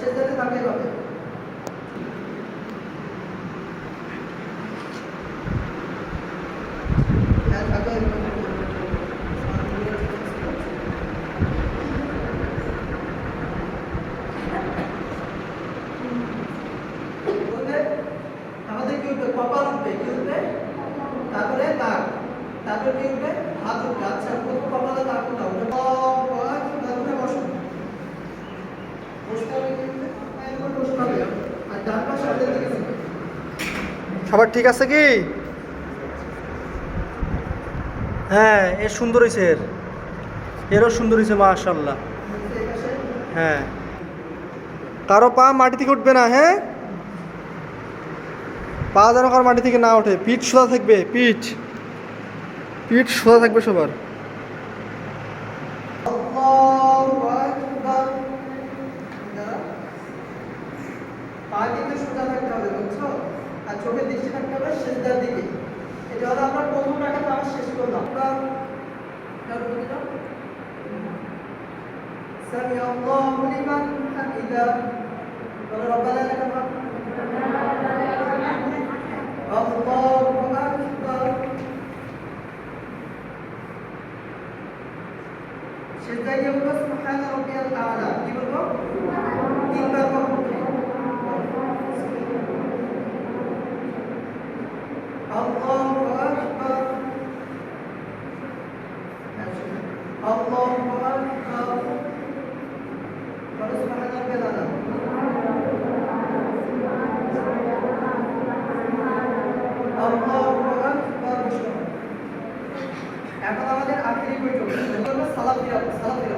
সেজদাতে এরকম। বলবে, আমাদের কি কপাল উঠবে? কি তারপরে দাগ তারপরে কি উঠবে? হাত উঠবে। আচ্ছা প্রথম কপালে দাগ উঠা সবার ঠিক আছে কি? হ্যাঁ এ সুন্দর হয়েছে এর। এরও সুন্দর হয়েছে মাশাল্লাহ হ্যাঁ। কারও পা মাটি থেকে উঠবে না হ্যাঁ? পা যেন কারও মাটি থেকে না ওঠে, পিঠ সোজা থাকবে, পিঠ। পিঠ সোজা থাকবে সবার। সেজদার দিকে। এটা হলো আমরা প্রথম রাখাতে আমার শেষ করলাম। আল্লাহু লিমান হামিদা। বলো রব্বানা লাকাল হামদ আল্লাহু আকবার। সেজদায় গিয়ে বলব সুবহান الله أكبر فنسبح ربنا الله أكبر এখন আমাদের আখেরি বৈঠক সালাম দিয়া সালাম